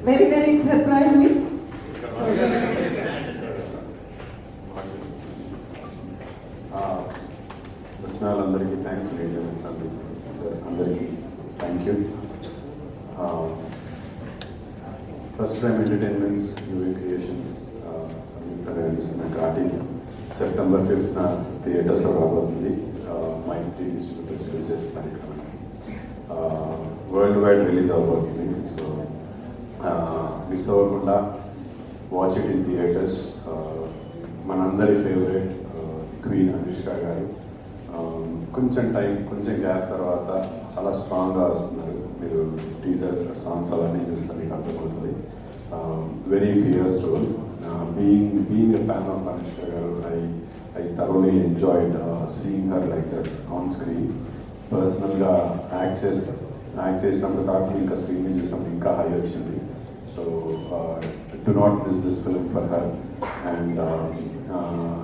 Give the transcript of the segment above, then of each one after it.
very, very surprising. ఆ, వచ్చిన వాళ్ళందరికీ థ్యాంక్స్ రేడియో సార్ అందరికీ thank you first time entertainments new creations సంయుక్తంగా కనిపిస్తున్న ఘాటి సెప్టెంబర్ ఫిఫ్త్ థియేటర్స్లో రాబోతుంది. మై త్రీ డిస్ట్రిబ్యూటర్స్ రిలీజ్ చేస్తున్నారు ఇక్కడ వరల్డ్ వైడ్ రిలీజ్ అవ్వబోతుంది. సో మిస్ అవ్వకుండా వాచ్ ఇట్ ఇన్ థియేటర్స్ మనందరి ఫేవరెట్ క్వీన్ అనుష్క గారు. కొంచెం టైం కొంచెం గ్యాప్ తర్వాత చాలా స్ట్రాంగ్గా వస్తున్నారు. మీరు టీజర్ సాంగ్స్ అవన్నీ చూస్తే మీకు అర్థమవుతుంది. Very fierce role being being a fan of Anushka garu I I thoroughly enjoyed seeing her like that on screen పర్సనల్గా యాక్ట్ చేస్తారు యాక్ట్ చేసినప్పుడు కాకుండా ఇంకా స్క్రీన్ చూసినప్పుడు ఇంకా హై వచ్చింది. So to not miss this film for her and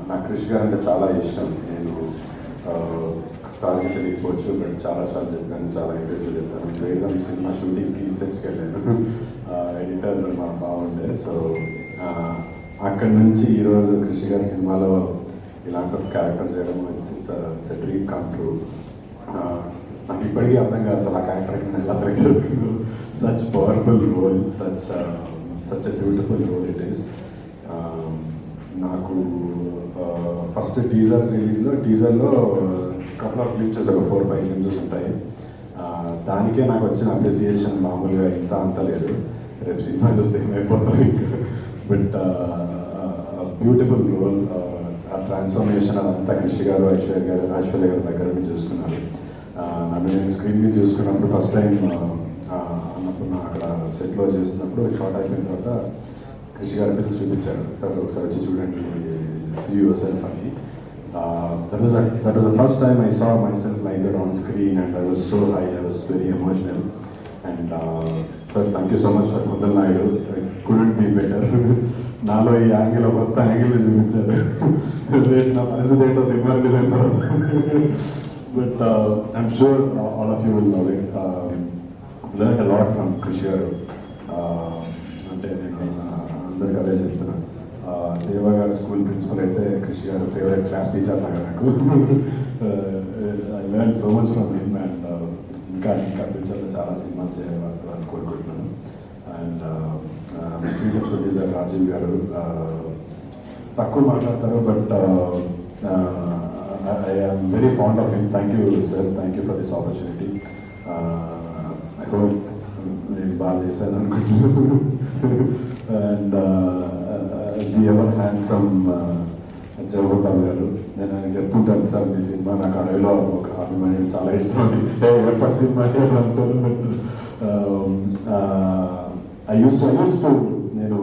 నాకు క్రిష్ గారు అంటే చాలా ఇష్టం. నేను uh, స్టార్కి తెలియకపోవచ్చు బట్ చాలాసార్లు చెప్పాను చాలా ఇంటర్వ్యూ చెప్పాను. వేదం సినిమా షూటింగ్కి సెట్స్కి వెళ్ళాను. ఎడిటర్ మా బాగుండే సో అక్కడి నుంచి ఈరోజు కృషి గారి సినిమాలో ఇలాంటి ఒక క్యారెక్టర్ చేయడం it's it's dream come true నాకు ఇప్పటికీ అర్థం కాదు అసలు ఆ క్యారెక్టర్కి నేను ఎలా సెలెక్ట్ చేసుకున్నాను. Such powerful role such such a beautiful role it is నాకు ఫస్ట్ టీజర్ రిలీజ్లో టీజర్లో కపుల్ ఆఫ్ క్లిప్స్ ఒక ఫోర్ ఫైవ్ క్లిప్స్ ఉంటాయి. Uh, దానికే నాకు వచ్చిన అప్రిసియేషన్ మామూలుగా ఇంత అంత లేదు. రేపు సినిమా చూస్తే ఏమైపోతారు బట్ బ్యూటిఫుల్ రోల్ ఆ ట్రాన్స్ఫర్మేషన్ అదంతా కృషి గారు ఐశ్వర్య గారు ఐశ్వర్య గారి దగ్గర నుంచి చూసుకున్నారు నన్ను నేను స్క్రీన్ మీద చూసుకున్నప్పుడు ఫస్ట్ టైం అన్నప్పుడు అక్కడ సెట్లో చేస్తున్నప్పుడు షార్ట్ అయిపోయిన తర్వాత కృషి గారి పిలిచి చూపించారు. సార్ ఒకసారి వచ్చి చూడండి సీ సెల్ఫ్ అని. That was that was the first time I saw myself like that on screen and I was so high I was very emotional and sir thank you so much for Muddal Naidu couldn't be better నాలో ఈ angle కొత్త angle చూపించారు. నా పరిస్థితి ఏంటో cinema release అయిన తర్వాత But uh, I'm sure of you will love it learn a lot from Krish garu Uh, అంటే నేను uh, అందరికి అదే చెప్తున్నాను Uh, దేవ గారు స్కూల్ ప్రిన్సిపల్ అయితే కృషి గారు ఫేవరెట్ క్లాస్ టీచర్ లాగా నాకు. I learn so much from him and ఇంకా ఇంకా ఫ్యూచర్లో చాలా సినిమాలు చేయాలని అని కోరుకుంటున్నాను. అండ్ స్వీటెస్ట్ ప్రొడ్యూసర్ రాజీవ్ గారు. Uh, తక్కువ మాట్లాడతారు but I am very fond of him thank you sir thank you for this opportunity I hope నేను బాగా చేశాను అనుకుంటున్నాను and the ever handsome Jawaharlal garu నేను ఆయన చెప్తుంటాను సార్ మీ సినిమా నాకు అడవిలో ఒక అభిమాని చాలా ఇష్టం. అని ఎప్పటి సినిమా అంటే అంటాను but I use to I use to నేను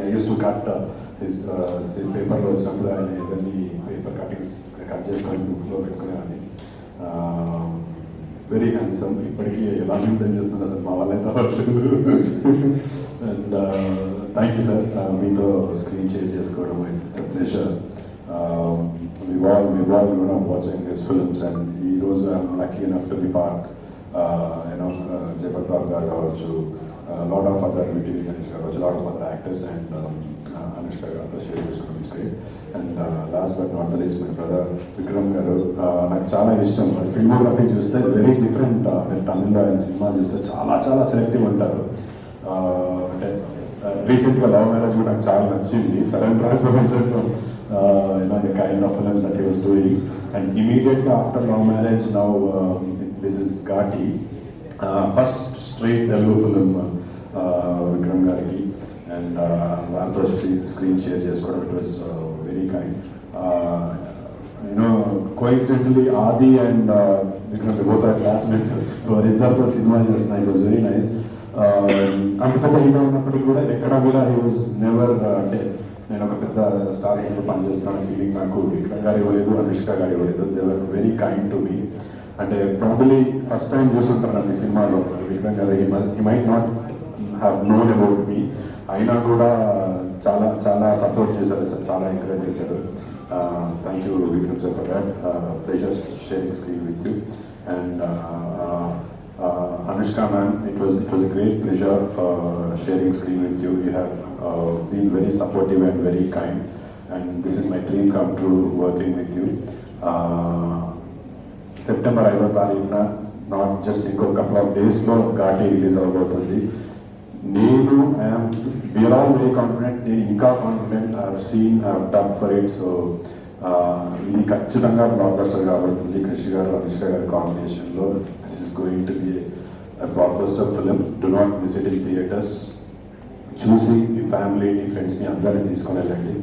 ఐ యూస్ టు కట్ పేపర్లో వచ్చినప్పుడు ఆయన ఇవన్నీ కట్ చేసుకొని బుక్లో పెట్టుకునేవాడిని వెరీ హ్యాండ్సమ్. ఇప్పటికీ ఎలా మెయింటైన్ చేస్తున్నారు అసలు మా వాళ్ళైతే అవ్వట్లేదు అండ్ థ్యాంక్ యూ సార్. మీతో స్క్రీన్ షేర్ చేసుకోవడం it's pleasure. We all we all you know watching his films and ఈ రోజు I'm lucky enough to be part you know Jagath Babu garu కావచ్చు లాట్ ఆఫ్ అదర్ బ్యూటీ కావచ్చు lot of other actors and Anushka గారితో share చేసుకోవడం screen and last but not the least my brother Vikram garu నాకు చాలా ఇష్టం. Filmography చూస్తే very different మీరు తమిళ ఆయన సినిమా చూస్తే చాలా చాలా సెలెక్టివ్ ఉంటారు. అంటే రీసెంట్గా లవ్ మ్యారేజ్ కూడా నాకు చాలా నచ్చింది. Sudden transformation you know the kind of films that he was doing and ఇమీడియట్గా after love marriage now this is Ghaati first straight Telugu film Vikram గారికి. అండ్ వారితో స్క్రీన్ షేర్ చేసుకోవడం it was very kind you know coincidentally Aadi and Vikram both are classmates వారిద్దరితో cinema చేస్తున్నాయి it was very nice అంత పెద్ద hero ఉన్నప్పటికీ కూడా ఎక్కడ కూడా హీ వాజ్ నెవర్ అంటే నేను ఒక పెద్ద స్టార్ హీరో పనిచేస్తున్నాను. ఫీలింగ్ నాకు విక్రమ్ గారు ఇవ్వలేదు అనుష్క గారు ఇవ్వలేదు. They were very kind to me అంటే ప్రాబ్లీ ఫస్ట్ టైం చూసుంటారు అండి సినిమాలో. Vikram garu he might not have known about me అయినా కూడా చాలా చాలా సపోర్ట్ చేశారు సార్ చాలా ఎంకరేజ్ చేశారు. Thank you Vikram sir for that pleasure sharing screen with you and Anushka ma'am it was it was a great pleasure sharing screen with you you have been very supportive and very kind and this is my dream come to working with you September ఐదో తారీఖున not just ఇంకో couple of డేస్లో Ghaati release అవ్వబోతుంది. నేను I'm we're all very confident నేను ఇంకా confident I seen I done for it so ఇది ఖచ్చితంగా బ్లాక్ బస్టర్ కాబడుతుంది. కృషి గారు అనుష్క గారి కాంబినేషన్లో this is going to be block buster film do not miss it in theatres చూసి మీ ఫ్యామిలీ మీ ఫ్రెండ్స్ మీ అందరినీ తీసుకొని వెళ్ళండి.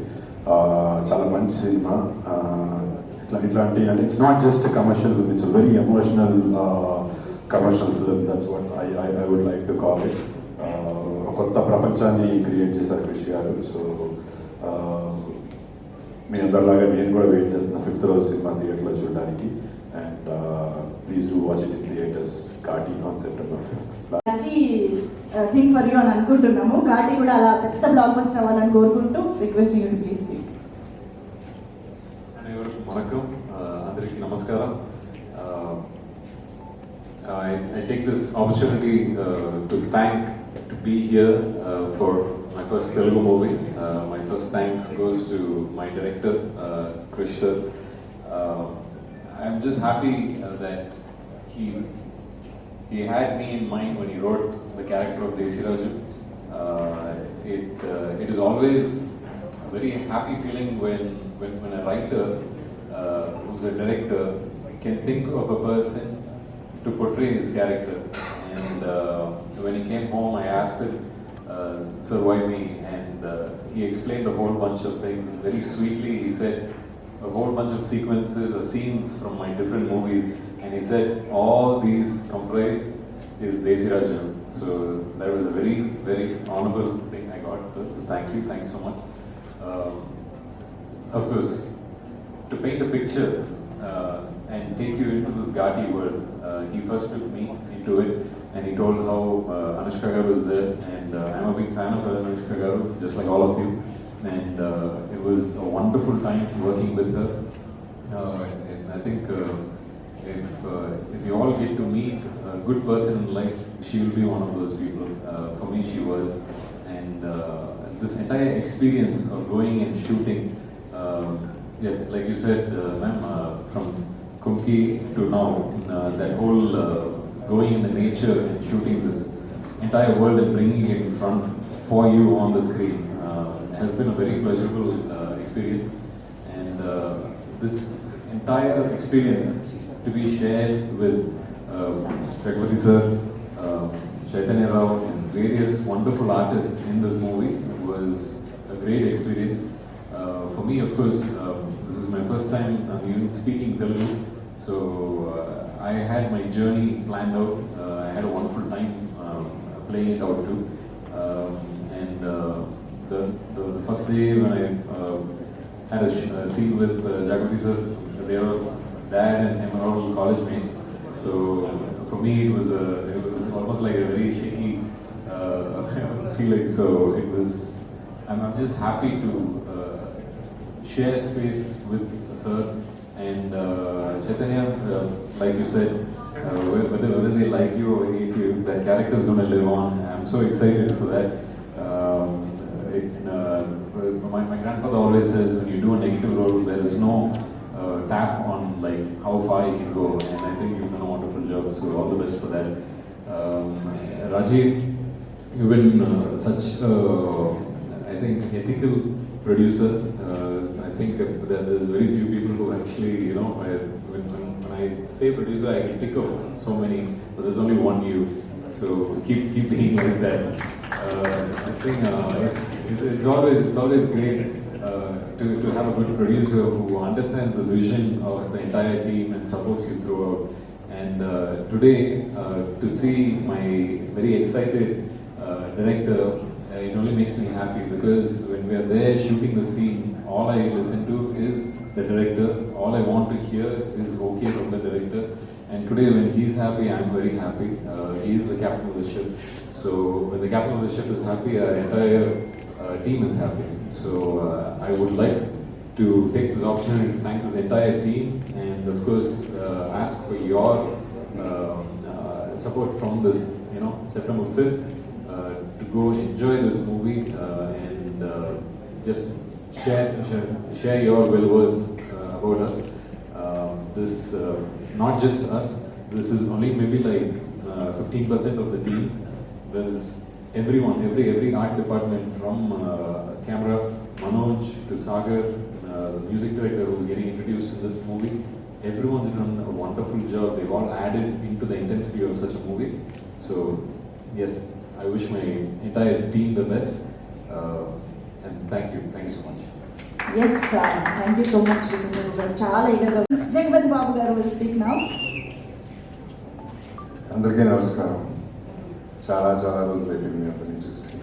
చాలా మంచి సినిమా. ఇట్లా ఇట్లాంటి అంటే it's not just commercial film it's very emotional commercial film that's what I I I would like to call it కొత్త ప్రపంచాన్ని క్రియేట్ చేశారు క్రిష్ గారు. సో మీ అందరిలాగా నేను కూడా వెయిట్ చేస్తున్నా ఫిఫ్త్ రోజు సినిమా థియేటర్లో చూడడానికి. And please do watch it in theatres Ghaati concept thing for you అని అనుకుంటున్నాము. కాటి కూడా అలా పెద్ద బ్లాక్ బస్టర్ అవ్వాలని కోరుకుంటూ రిక్వెస్ట్ యూ ప్లీజ్ వనకం అందరికీ నమస్కారం. I I, I, opportunity to thank be here uh, for my first Telugu movie. Uh, my first thanks goes to my director uh. Uh, I'm just happy uh, that he he had me in mind when he wrote the character of Desiraju. Uh, it uh, it is always a very happy feeling when when, when a writer who's a director can think of a person to portray his character. And uh, when he came home, I asked him, uh, "Sir, why me?" And uh, he explained a whole bunch of things very sweetly. He said a whole bunch of sequences or scenes from my different movies, and he said all these comprise is Desiraju. So that was a very very honorable thing I got. So, so thank you, thank you so much. Um, of course, to paint a picture uh, and take you into this Ghati world, uh, he first took me into it and he told how uh, Anushka Garu was there and uh, I'm a big fan of Anushka Garu, just like all of you. And uh, it was a wonderful time working with her. Uh, and I think uh, if, uh, if you all get to meet a good person in life, she will be one of those people. For me, she was. And this entire experience of going and shooting, um, yes, like you said, ma'am, from Kumki to now, that whole going in the nature and shooting this entire world and bringing it in front for you on the screen uh, has been a very pleasurable uh, experience. And uh, this entire experience to be shared with uh, sir, uh, Chaitanya Rao, and various wonderful artists in this movie was a great experience. Uh, for me, of course, um, this is my first time I'm even speaking Telugu, so uh, I had my journey planned out. Uh, I had a wonderful time um, playing it out too. Um, and uh, the, the, the first day when I uh, had a, a scene with uh, Jagpati sir, they were dad and him are all college mates. So for me, it was a it was almost like a very shaky uh, feeling. So it was. I'm, I'm just happy to uh, share space with sir and Chaitanya. Like you said, uh, whether whether they like you or hate you, that character is going to live on. I'm so excited for that. Um, it, uh, my, my grandfather always says when you do a negative role, there is no uh, tap on like how far you can go, and I think you've done a wonderful job. So all the best for that. Um, Rajiv, you've been uh, such I think ethical producer. Uh, I think that there's very few people who actually you know when, when I say producer, I can think of so many, but there's only one you. So keep keep being like that. Uh, I think uh, it's, it's always it's always great uh, to, to have a good producer who understands the vision of the entire team and supports you throughout. And uh, today, uh, to see my very excited uh, director, uh, it only makes me happy because when we are there shooting the scene, all I listen to is the director. All I want to hear is okay from the director. And today, when he's happy, I'm very happy. Uh, he is the captain of the ship. So when the captain of the ship is happy, our entire uh, team is happy. So uh, I would like to take this opportunity to thank this entire team and of course uh, ask for your um, uh, support from this, you know, September 5th uh, to go enjoy this movie uh, and just share, share, your well words uh, about us. Um, this, uh, not just us, this is only maybe like uh, 15% of the team. There's everyone, every every art department from uh, camera, Manoj to Sagar, uh, the music director who's getting introduced in this movie. Everyone's done a wonderful job. They've all added into the intensity of such a movie. So, yes, I wish my entire team the best. Uh, and thank you. Thank you so much. Yes thank you so much చాలా ఈగర్గా జగపతి బాబు గారు speak now అందరికీ నమస్కారం. చాలా చాలా రోజులు అయిపోయింది మీ అందరినీ చూసి.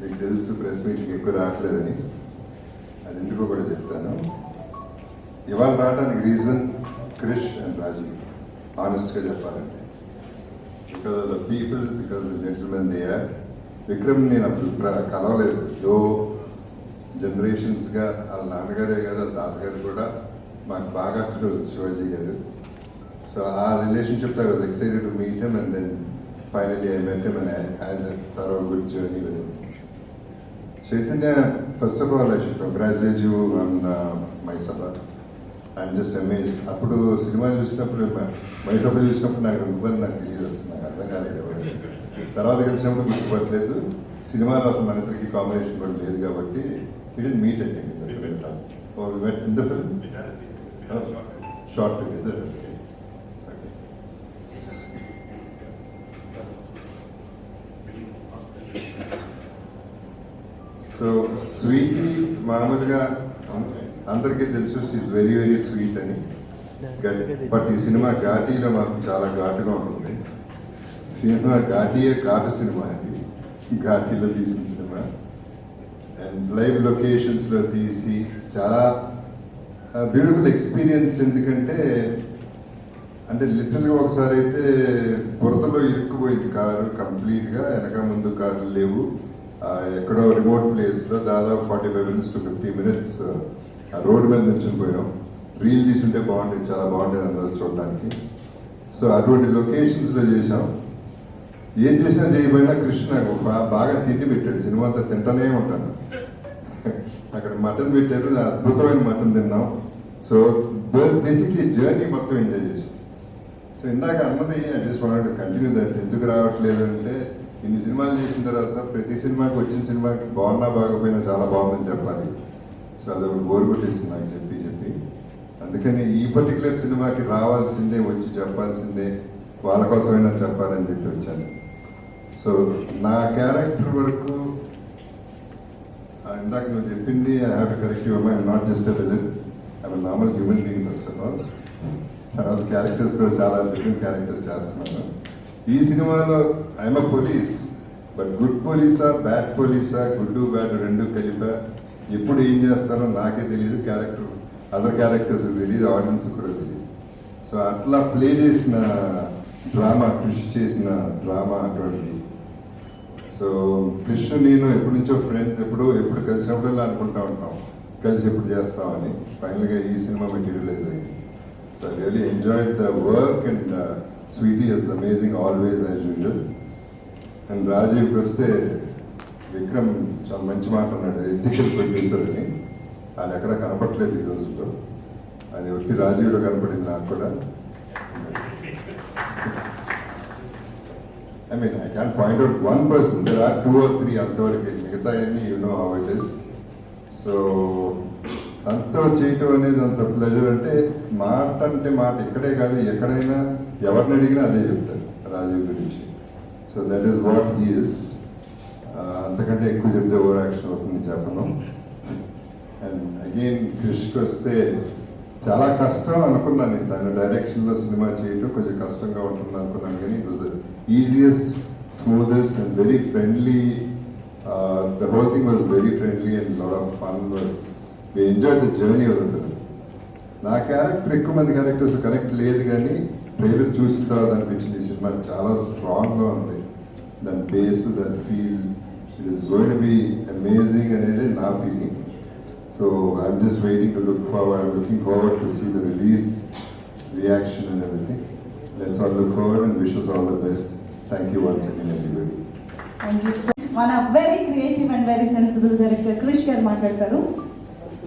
మీకు తెలుసు ప్రెస్ మీట్కి ఎక్కువ రావట్లేదని. అది ఎందుకో కూడా చెప్తాను. ఇవాళ రావడానికి రీజన్ క్రిష్ అండ్ రాజీ ఆనెస్ట్గా చెప్పాలంటే. Because of the people because the gentlemen they are Vikram నేను అప్పుడు కలవలేదు. దో జనరేషన్స్గా వాళ్ళ నాన్నగారే కదా తాతగారు కూడా మాకు బాగా అక్కడ శివాజీ గారు. సో ఆ రిలేషన్షిప్లో excited to meet him and then finally I met him and for our good journey Chaitanya first of all I congratulate you on మైసభ I'm just amaze అప్పుడు సినిమా చూసినప్పుడు మైసభ చూసినప్పుడు నాకు ఇబ్బంది నాకు తెలియజేస్తున్నాను అర్థం కాలేదు ఎవరు. తర్వాత కలిసినప్పుడు గుర్తుపట్టలేదు. సినిమాలో మన ఇద్దరికి కాంబినేషన్ కూడా లేదు కాబట్టి it meet I think in the film shot together so sweet మామూలుగా అందరికీ తెలుసు షీఈ్ వెరీ వెరీ స్వీట్ అని. బట్ ఈ సినిమా ఘాటీలో మాకు చాలా ఘాటుగా ఉంటుంది. సినిమా ఘాటీయే ఘాటు సినిమా అది. ఘాటీలో తీసిన సినిమా అండ్ లైవ్ లొకేషన్స్లో తీసి చాలా బ్యూటిఫుల్ ఎక్స్పీరియన్స్ ఎందుకంటే అంటే లిటిల్గా ఒకసారి అయితే బురదలో ఇరుక్కుపోయింది కారు కంప్లీట్గా వెనక ముందు కార్లు లేవు. ఎక్కడో రిమోట్ ప్లేస్లో దాదాపు forty five minutes to fifty minutes road మీద నుంచి పోయాం. రీల్ తీసుంటే బాగుండేది చాలా బాగుండేది అందరూ చూడడానికి. సో అటువంటి లొకేషన్స్లో చేశాం. ఏం చేసినా చేయబోయినా కృష్ణ నాకు బాగా తిండి పెట్టాడు. సినిమా అంతా తింటానే ఉంటాను. అక్కడ మటన్ పెట్టారు అద్భుతమైన మటన్ తిన్నాం. సో బేసిక్లీ జర్నీ మొత్తం ఎంజాయ్ చేసాం సో ఇందాక అన్నది I just want continue that ఎందుకు రావట్లేదు అంటే ఇన్ని సినిమాలు చేసిన తర్వాత ప్రతి సినిమాకి వచ్చిన సినిమాకి బాగున్నా బాగపోయినా చాలా బాగుందని చెప్పాలి. సో అది ఒకటి బోర్ కొట్టేసింది నాకు చెప్పి చెప్పి. అందుకని ఈ పర్టికులర్ సినిమాకి రావాల్సిందే వచ్చి చెప్పాల్సిందే వాళ్ళ కోసమైనా చెప్పాలని చెప్పి వచ్చాను. సో నా క్యారెక్టర్ వరకు ఇందాక నువ్వు చెప్పింది I have correct your mind not just villain I normal human being first of all తర్వాత క్యారెక్టర్స్ కూడా చాలా డిఫరెంట్ క్యారెక్టర్స్ చేస్తున్నాను ఈ సినిమాలో ఐఎమ్ పోలీస్ బట్ గుడ్ పోలీసా బ్యాడ్ పోలీసా గుడ్ బ్యాడ్ రెండు కలిపా. ఎప్పుడు ఏం చేస్తానో నాకే తెలియదు క్యారెక్టర్ అదర్ క్యారెక్టర్స్ తెలియదు ఆడియన్స్ కూడా తెలియదు సో అట్లా ప్లే చేసిన డ్రామా కృషి చేసిన డ్రామా అటువంటి సో కృష్ణ నేను ఎప్పటి నుంచో ఫ్రెండ్స్ ఎప్పుడు ఎప్పుడు కలిసినప్పుడల్లా అనుకుంటా ఉంటాం. కలిసి ఎప్పుడు చేస్తామని. ఫైనల్గా ఈ సినిమా మెటీరియలైజ్ అయింది. So really enjoyed the work and sweetie is amazing always as usual and రాజీవ్కి వస్తే విక్రమ్ చాలా మంచి మాట అన్నాడు ఎథికల్ ప్రొడ్యూసర్ అని. అది ఎక్కడ కనపట్లేదు ఈ రోజుల్లో. అది ఒకటి రాజీవ్లో కనపడింది నాకు కూడా. I mean, I can't point out one person. There are two or three అంతవరకు మిగతా అన్ని you know how it is so అంతా చేయటం అనేది అంత ప్లెజర్ అంటే మాట అంటే మాట ఇక్కడే కాదు ఎక్కడైనా ఎవరిని అడిగినా అదే చెప్తారు రాజీవ్ గురించి. So that is what he's అంతకంటే ఎక్కువ చెప్తే ఓవర్ యాక్షన్ అవుతుంది చెప్పను. అండ్ అగైన్ క్రిష్కి వస్తే చాలా కష్టం అనుకున్నాను నేను. తన డైరెక్షన్లో సినిమా చేయడం కొంచెం కష్టంగా ఉంటుంది అనుకున్నాను కానీ it was easiest smoothest and very friendly the whole thing was very friendly and lot of fun was we enjoy the journey of నా క్యారెక్టర్ ఎక్కువ మంది క్యారెక్టర్స్ కరెక్ట్ లేదు కానీ ట్రైలర్ చూసిన తర్వాత అనిపించింది ఈ సినిమా చాలా స్ట్రాంగ్గా ఉంది. దాని బేస్ దాని feel it is going be amazing అనేది నా feeling so I'm just waiting to look forward I'm looking forward to see the release reaction and everything let's all look forward and wishes all the best thank you once again everybody thank you మన very creative and very sensible director Krish garu మాట్లాడతారు.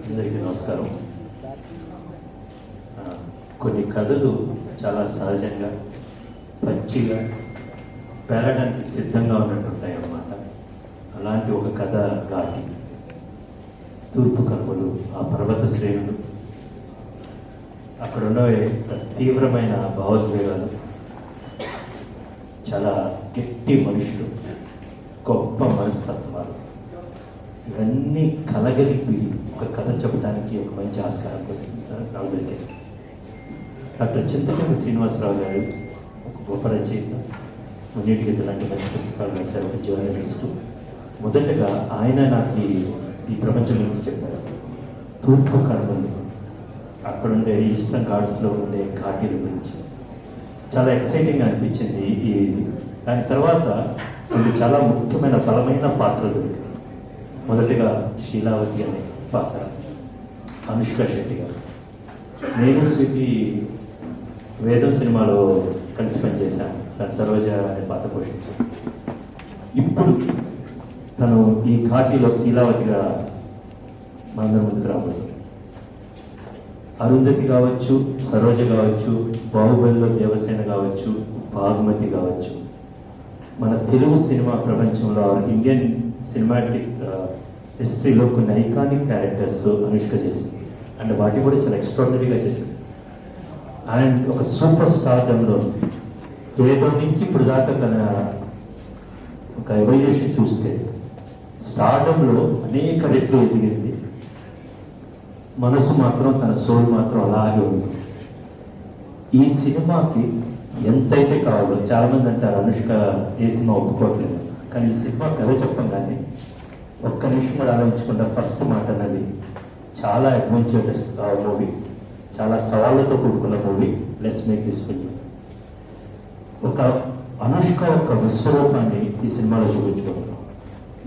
అందరికీ నమస్కారం. కొన్ని కథలు చాలా సహజంగా పచ్చిగా పేరడానికి సిద్ధంగా ఉన్నట్టుంటాయి అన్నమాట అలాంటి ఒక కథ ఘాటి తూర్పు కనుమలు ఆ పర్వత శ్రేణులు. అక్కడ ఉన్న తీవ్రమైన భావోద్వేగాలు. చాలా గట్టి మనుషులు గొప్ప మనస్తత్వాలు. ఇవన్నీ కలగలిపి ఒక కథ చెప్పడానికి ఒక మంచి ఆస్కారం నాకు దొరికింది డాక్టర్ చింతకండి శ్రీనివాసరావు గారు ఒక గొప్ప రచయిత మున్నిటికి గీత లాంటి మంచి పుస్తకాలు రాశారు ఒక జర్నలిస్టు. మొదటగా ఆయన నాకు ఈ- ప్రపంచం గురించి చెప్పారు. తూర్పు కనుమలు అక్కడుండే ఈస్టర్న్ ఘాట్స్లో ఉండే ఘాటీల గురించి. చాలా ఎక్సైటింగ్ అనిపించింది. ఈ దాని తర్వాత కొన్ని చాలా ముఖ్యమైన బలమైన పాత్రలు దొరికాయి. మొదటిగా శీలావతి అనే పాత్ర అనుష్క శెట్టి గారు. నేను స్వితి వేదం సినిమాలో కలిసి పనిచేశాను. తను సరోజ అనే పాత్ర పోషించాను ఇప్పుడు తను ఈ ఘాటీలో శీలావతిగా మనందరి ముందుకు రాబోతుంది. అరుంధతి కావచ్చు సరోజ కావచ్చు బాహుబలిలో దేవసేన కావచ్చు భాగమతి కావచ్చు. మన తెలుగు సినిమా ప్రపంచంలో ఇండియన్ సినిమాటిక్ హిస్టరీలో కొన్ని ఐకానిక్ క్యారెక్టర్స్ అనుష్క చేసింది. అండ్ వాటిని కూడా చాలా ఎక్స్ట్రాడనరీగా చేసింది. అండ్ ఒక సూపర్ స్టార్డంలో ఏదో నుంచి ఇప్పుడు దాకా తన ఒక ఎవల్యూషన్ చూస్తే స్టార్డంలో అనేక రెట్లు ఎదిగింది. మనసు మాత్రం తన సోల్ మాత్రం అలాగే ఉంది. ఈ సినిమాకి ఎంతైతే కావాలో చాలా మంది అంటారు అనుష్క ఏ సినిమా ఒప్పుకోవట్లేదు. కానీ ఈ సినిమా కథ చెప్పంగానే ఒక్క నిమిషం కూడా ఆలోచించకుండా ఫస్ట్ మాట అన్నది చాలా అడ్వెంచరస్ మూవీ చాలా సవాళ్ళతో కూడుకున్న movie let's make this film ఒక అనుష్క ఒక విశ్వరూపాన్ని ఈ సినిమాలో చూపించుకుంటున్నాం.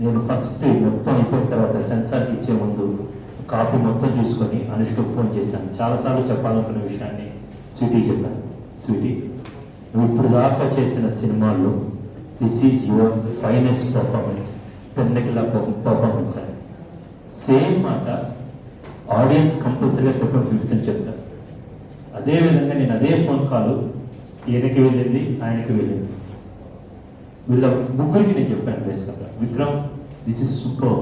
నేను ఫస్ట్ మొత్తం అయిపోయిన తర్వాత సెన్సార్కి ఇచ్చే ముందు కాపు మొత్తం చూసుకొని అనుష్కకు ఫోన్ చేశాను. చాలాసార్లు చెప్పాలనుకున్న విషయాన్ని స్వీటీ చెప్పాను స్వీటీ నువ్వు ఇప్పుడు దాకా చేసిన సినిమాల్లో this is your finest performance పెన్నకిలా performance అని సేమ్ మాట ఆడియన్స్ కంపల్సరీగా సెపరేట్ ఫిఫ్త్ అని చెప్తాను అదే విధంగా నేను అదే ఫోన్ కాల్ ఈయనకి వెళ్ళింది ఆయనకి వెళ్ళింది. వీళ్ళ ముగ్గురికి నేను చెప్పాను బేసిక్గా విక్రమ్ దిస్ ఇస్ సూపర్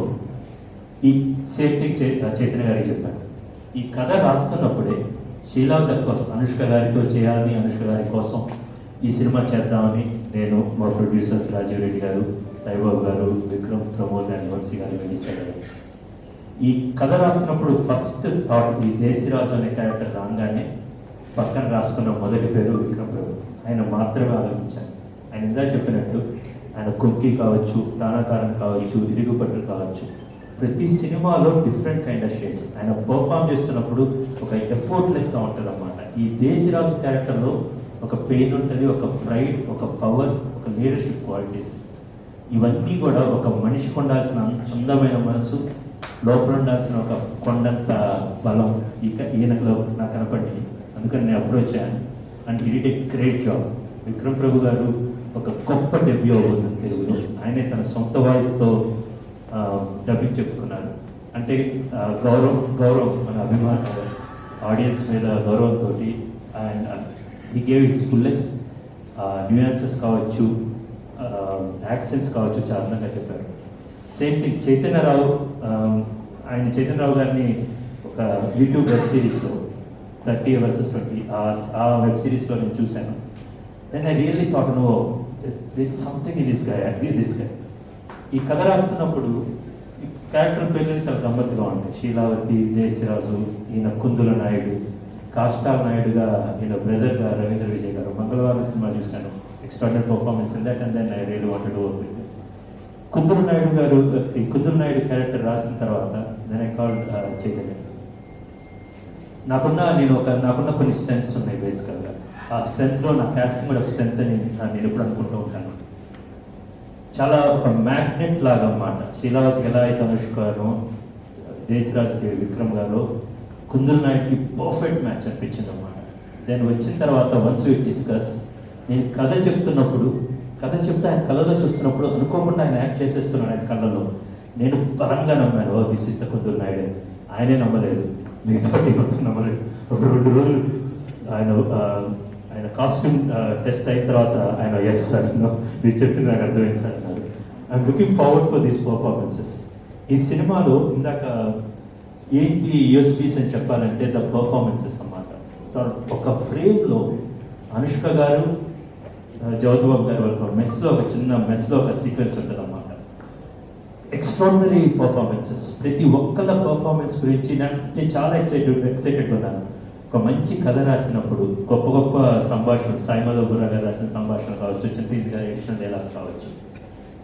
ఈ సేమ్ థింగ్ చైతన్య గారికి చెప్పాను ఈ కథ రాస్తున్నప్పుడే శీలావతి కోసం అనుష్క గారితో చేయాలని అనుష్క గారి కోసం ఈ సినిమా చేద్దామని నేను మా ప్రొడ్యూసర్స్ రాజీవ్ రెడ్డి గారు సాయిబాబు గారు విక్రమ్ ప్రమోద్ అండ్ వంశీ గారు వెనిస్తా గారు ఈ కథ రాస్తున్నప్పుడు ఫస్ట్ థాట్ ఈ దేశరాజు అనే క్యారెక్టర్ రాగానే పక్కన రాసుకున్న మొదటి పేరు విక్రమ్ ప్రభు ఆయన మాత్రమే ఆలోచించాను ఆయన ఇందా చెప్పినట్టు ఆయన కుంకి కావచ్చు దానాకారం కావచ్చు ఇరుగుపట్టు కావచ్చు ప్రతి సినిమాలో డిఫరెంట్ కైండ్ ఆఫ్ షేడ్స్ ఆయన పర్ఫామ్ చేస్తున్నప్పుడు ఒక ఎఫర్ట్లెస్గా ఉంటుంది అనమాట ఈ దేశరాజు క్యారెక్టర్లో ఒక పెయిన్ ఉంటుంది ఒక ప్రైడ్ ఒక పవర్ ఒక లీడర్షిప్ క్వాలిటీస్ ఇవన్నీ కూడా ఒక మనిషికి ఉండాల్సిన అందమైన మనసు లోపల ఉండాల్సిన ఒక కొండంత బలం ఇక ఈయనలో నాకు కనపడింది. అందుకని నేను అప్రోచ్ అయ్యాను. And he did a great job Vikram Prabhu garu ఒక గొప్ప డెబ్యూ అవుతుంది తెలుగులో. ఆయనే తన సొంత వాయిస్తో డబ్బింగ్ చెప్తున్నారు. అంటే గౌరవం గౌరవం మన అభిమాన ఆడియన్స్ మీద గౌరవంతో and he gave its fullest nuances కావచ్చు యాక్సెంట్స్ కావచ్చు చాలా అందంగా చెప్పారు. సేమ్ థింగ్ చైతన్యరావు ఆయన చైతన్యరావు గారిని ఒక యూట్యూబ్ వెబ్ సిరీస్లో థర్టీ వర్సెస్ ట్వంటీ ఆ వెబ్ సిరీస్లో నేను చూశాను. Then I really thought no this something in this guy this guy ఈ కథ రాస్తున్నప్పుడు ఈ క్యారెక్టర్ పేర్లు చాలా గమ్మత్తుగా ఉంటాయి శీలావతి దేశరాజు ఈయన కుందుల నాయుడు కాష్టాల నాయుడుగా ఈయన బ్రదర్గా రవీంద్ర విజయ్ గారు మంగళవారం సినిమా చూశాను. Extraordinary performance in that and then I real wanted work Kundula Naidu garu ఈ కుందుల నాయుడు క్యారెక్టర్ రాసిన తర్వాత నేను కాల్ uh, చైతన్య. నాకున్న నేను ఒక నాకున్న కొన్ని స్ట్రెంగ్స్ ఉన్నాయి బేసికల్గా ఆ స్ట్రెంగ్త్లో నా క్యాస్టింగ్ కూడా స్ట్రెంగ్త్ అని నేను ఎప్పుడు అనుకుంటూ ఉంటాను. చాలా ఒక మ్యాగ్నెట్ లాగా అన్నమాట. శీలావతి ఎలా అయితే అనుష్కాను దేశరాజ్కి విక్రమ్ గారు కుందూరు నాయుడుకి పర్ఫెక్ట్ మ్యాచ్ అనిపించింది అనమాట నేను వచ్చిన తర్వాత వన్స్ వీ డిస్కస్ నేను కథ చెప్తున్నప్పుడు కథ చెప్తే ఆయన కళ్ళలో చూస్తున్నప్పుడు అనుకోకుండా ఆయన యాక్ట్ చేసేస్తున్నాడు ఆయన కళ్ళలో. నేను బలంగా నమ్మాను ఓ దిస్ ఇస్ ద కుదురు నాయుడు. ఆయనే నమ్మలేదు. మిగతా నమ్మలేదు. ఒక రెండు రోజులు ఆయన ఆయన కాస్ట్యూమ్ టెస్ట్ అయిన తర్వాత ఆయన ఎస్ సార్ మీరు చెప్పింది నాకు అర్థమైంది సార్ అన్నారు I'm looking forward for these performances ఈ సినిమాలో ఇందాక ఏంటి యూఎస్పీస్ అని చెప్పాలంటే ద పర్ఫార్మెన్సెస్ అన్నమాట. ఒక ఫ్రేమ్లో అనుష్క గారు జ్యోతిబాబు గారు ఒక మెస్లో ఒక చిన్న మెస్లో ఒక సీక్వెన్స్ ఉంటుంది అన్నమాట ఎక్స్ట్రాడినరీ పర్ఫార్మెన్సెస్ ప్రతి ఒక్కళ్ళ పర్ఫార్మెన్స్ గురించి నేను చాలా ఎక్సైటెడ్ ఎక్సైటెడ్ ఉన్నాను. ఒక మంచి కథ రాసినప్పుడు గొప్ప గొప్ప సంభాషణ సాయిమాధవ్ బుర్రా గారు రాసిన సంభాషణ కావచ్చు చింతీస్ గారు కృష్ణ డైలాగ్స్ కావచ్చు.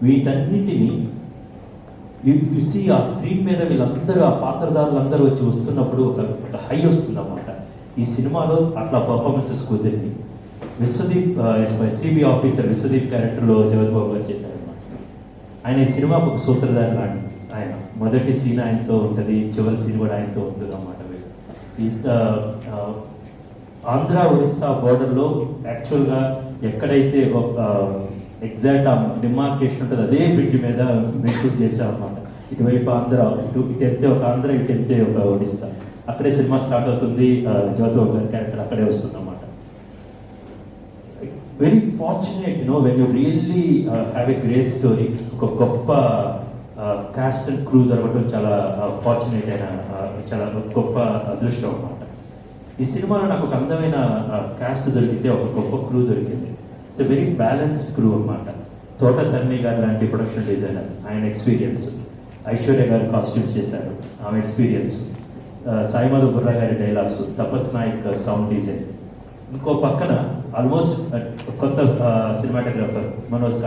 వీటన్నిటినీ సి ఆ స్క్రీన్ మీద వీళ్ళందరూ ఆ పాత్రదారులందరూ వచ్చి వస్తున్నప్పుడు ఒక ఒక హై వస్తుంది అన్నమాట ఈ సినిమాలో అట్లా పర్ఫార్మెన్సెస్ కుదిరింది. విశ్వదీప్ ఎస్సీబీ ఆఫీసర్ విశ్వదీప్ క్యారెక్టర్లో జగద్బాబు గారు చేశారన్నమాట. ఆయన ఈ సినిమాకు ఒక సూత్రధారి లాంటి ఆయన. మొదటి సీన్ ఆయనతో ఉంటుంది చివరి సీన్ కూడా ఆయనతో ఉంటుంది అన్నమాట ఈ ఆంధ్ర ఒరిస్సా బోర్డర్లో యాక్చువల్గా ఎక్కడైతే ఒక ఎగ్జాక్ట్ ఆ డిమార్కేషన్ ఉంటుంది అదే బ్రిడ్జ్ మీద షూట్ చేశాం ఇటువైపు ఆంధ్ర ఇటు ఇటు వెళ్తే ఒక ఆంధ్ర ఇటు వెళ్తే ఒక ఒడిస్సా అక్కడే సినిమా స్టార్ట్ అవుతుంది జ్యోతి గారి క్యారెక్టర్ అక్కడే వస్తుంది అన్నమాట very fortunate no when you really have a great story ఒక గొప్ప కాస్ట్ అండ్ క్రూ దొరకడం చాలా ఫార్చునేట్ అయిన చాలా గొప్ప అదృష్టం అన్నమాట. ఈ సినిమాలో నాకు ఒక అందమైన కాస్ట్ దొరికితే ఒక గొప్ప క్రూ దొరికింది. ఇట్స్ వెరీ బ్యాలెన్స్డ్ క్రూ అన్నమాట. తోట తన్వి గారు లాంటి ప్రొడక్షన్ డిజైనర్ ఆయన ఎక్స్పీరియన్స్ ఐశ్వర్య గారు కాస్ట్యూమ్స్ చేశారు ఆమె ఎక్స్పీరియన్స్ సాయిమాధు బుర్రా గారి dialogues Tapas Nayak sound design ఇంకో పక్కన ఆల్మోస్ట్ కొత్త సినిమాటోగ్రాఫర్ మనోజ్